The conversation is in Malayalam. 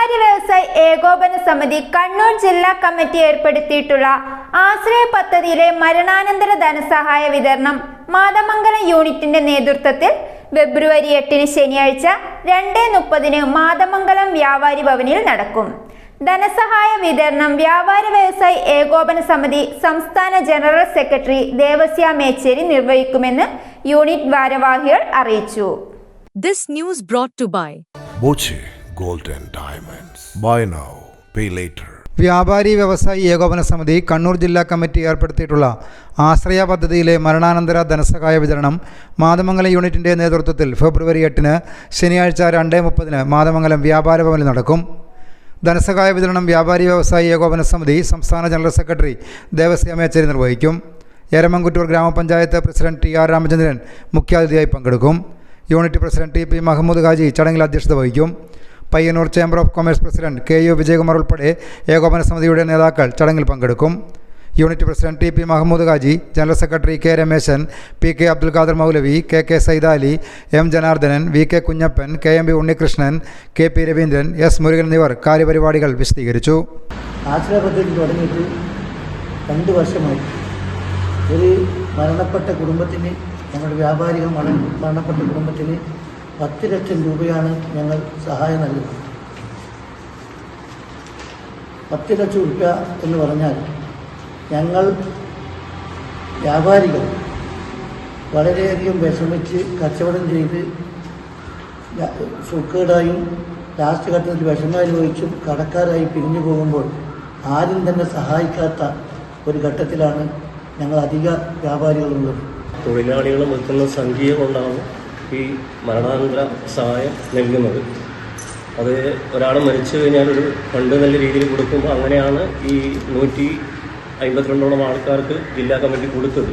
വ്യാപാരി വ്യവസായ ഏകോപന സമിതി കണ്ണൂർ ജില്ലാ കമ്മിറ്റി ഏർപ്പെടുത്തിയിട്ടുള്ള ആശ്രയ പദ്ധതിയിലെ മരണാനന്തര ധനസഹായ വിതരണം മാതമംഗലം യൂണിറ്റിന്റെ നേതൃത്വത്തിൽ ഫെബ്രുവരി എട്ടിന് ശനിയാഴ്ച രണ്ട് മുപ്പതിന് മാതമംഗലം വ്യാപാരി ഭവനിൽ നടക്കും. ധനസഹായ വിതരണം വ്യാപാര വ്യവസായി ഏകോപന സമിതി സംസ്ഥാന ജനറൽ സെക്രട്ടറി ദേവസ്യ മേച്ചേരി നിർവഹിക്കുമെന്ന് യൂണിറ്റ് ഭാരവാഹികൾ അറിയിച്ചു. This news brought to by Boche. And Diamonds. Buy now, pay later. വ്യാപാരി വ്യവസായി ഏകോപന സമിതി കണ്ണൂർ ജില്ലാ കമ്മിറ്റി ഏർപ്പെടുത്തിയിട്ടുള്ള ആശ്രയ പദ്ധതിയിലെ മരണാനന്തര ധനസഹായ വിതരണം മാതമംഗലം യൂണിറ്റിന്റെ നേതൃത്വത്തിൽ ഫെബ്രുവരി എട്ടിന് ശനിയാഴ്ച രണ്ട് മുപ്പതിന് മാതമംഗലം വ്യാപാര ഭവനിൽ നടക്കും ധനസഹായ വിതരണം വ്യാപാരി വ്യവസായി ഏകോപന സമിതി സംസ്ഥാന ജനറൽ സെക്രട്ടറി ദേവസ്യ മേച്ചേരി നിർവഹിക്കും എരമംകുറ്റൂർ ഗ്രാമപഞ്ചായത്ത് പ്രസിഡന്റ് ടി ആർ രാമചന്ദ്രൻ മുഖ്യാതിഥിയായി പങ്കെടുക്കും unit president T P Mahamood Haji ചടങ്ങിൽ അധ്യക്ഷത വഹിക്കും Payyannur chamber of commerce president K U Vijayakumar ഉൾപ്പെടെ ഏകോപന സമിതിയുടെ നേതാക്കൾ ചടങ്ങിൽ പങ്കെടുക്കും. Unit president T P Mahamood Haji general secretary K Rameshan P K Abdul Khader Moulavi K K Saidali M Janardhanan V K Kunhappan K M B Unnikrishnan K P Raveendran S Murugan എന്നിവർ കാര്യപരിപാടികൾ വിശദീകരിച്ചു. രണ്ട് വർഷമായി. ഒരു മരണപ്പെട്ട കുടുംബത്തിന് നമ്മുടെ വ്യാപാരിക മരണ മരണപ്പെട്ട കുടുംബത്തിന് പത്ത് ലക്ഷം രൂപയാണ് ഞങ്ങൾ സഹായം നൽകുന്നത്. പത്ത് ലക്ഷം രൂപ എന്ന് പറഞ്ഞാൽ ഞങ്ങൾ വ്യാപാരികൾ വളരെയധികം വിഷമിച്ച് കച്ചവടം ചെയ്ത് സുക്കേടായും ലാസ്റ്റ് ഘട്ടത്തിൽ വിഷമാനുഭവിച്ചും കടക്കാരായി പിരിഞ്ഞു പോകുമ്പോൾ ആരും തന്നെ സഹായിക്കാത്ത ഒരു ഘട്ടത്തിലാണ് ഞങ്ങൾ അധിക വ്യാപാരികളുള്ളത്. തൊഴിലാളികൾ നിൽക്കുന്ന സംഖ്യ കൊണ്ടാണ് ഈ മരണാനന്തര സഹായം നൽകുന്നത്. അത് ഒരാൾ മരിച്ചു കഴിഞ്ഞാൽ ഒരു ഫണ്ട് നല്ല രീതിയിൽ കൊടുക്കുമ്പോൾ അങ്ങനെയാണ് ഈ നൂറ്റി അമ്പത്തിരണ്ടോളം ആൾക്കാർക്ക് ജില്ലാ കമ്മിറ്റി കൊടുത്തത്.